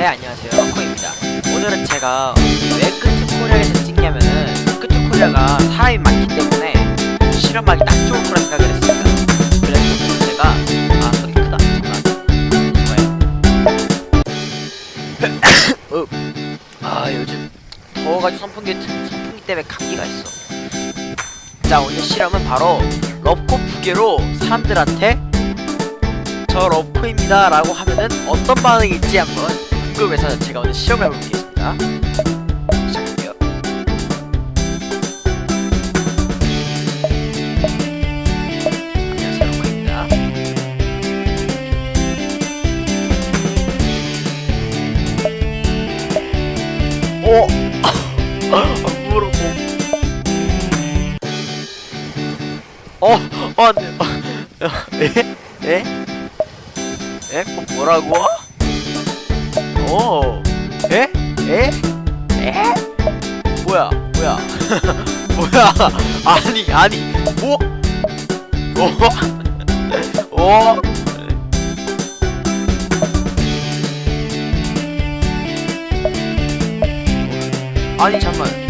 네 안녕하세요. 럭커입니다. 오늘은 제가 왜 끄트코리아에서 찍냐면은 끄트코리아가 사람이 많기 때문에 실험하기 딱 좋을 거라 생각을 했습니다. 그래서 제가 아 소리 크다. 잠깐 좋아요. 어. 아 요즘 더워가지고 선풍기 선풍기 때문에 감기가 있어. 자 오늘 실험은 바로 러코 부계로 사람들한테 저 러코입니다 라고 하면은 어떤 반응이 있지 한번 궁금해서 제가 오늘 실험을 해보겠습니다 시작할게요 안녕하세요 러코입니다 오! 안 물어보 어? 어? 안 돼. 어, 에? 에? 에? 뭐, 뭐라고? 오, 에? 에? 에? 뭐야, 뭐야, 뭐야? 아니, 아니, 뭐? 뭐? 어? 아니 잠만.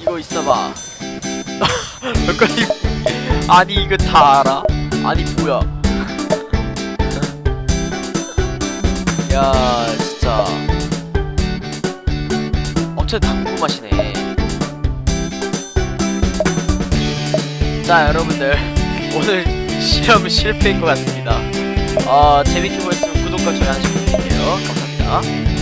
이거 있어봐. 몇가지 아니 이거 다 알아? 아니 뭐야? 야 진짜. 엄청 당구 맛이네. 자 여러분들. 오늘 실험은 실패인 것 같습니다. 어 재밌게 보셨으면 구독과 좋아요 하나씩 부탁드릴게요. 감사합니다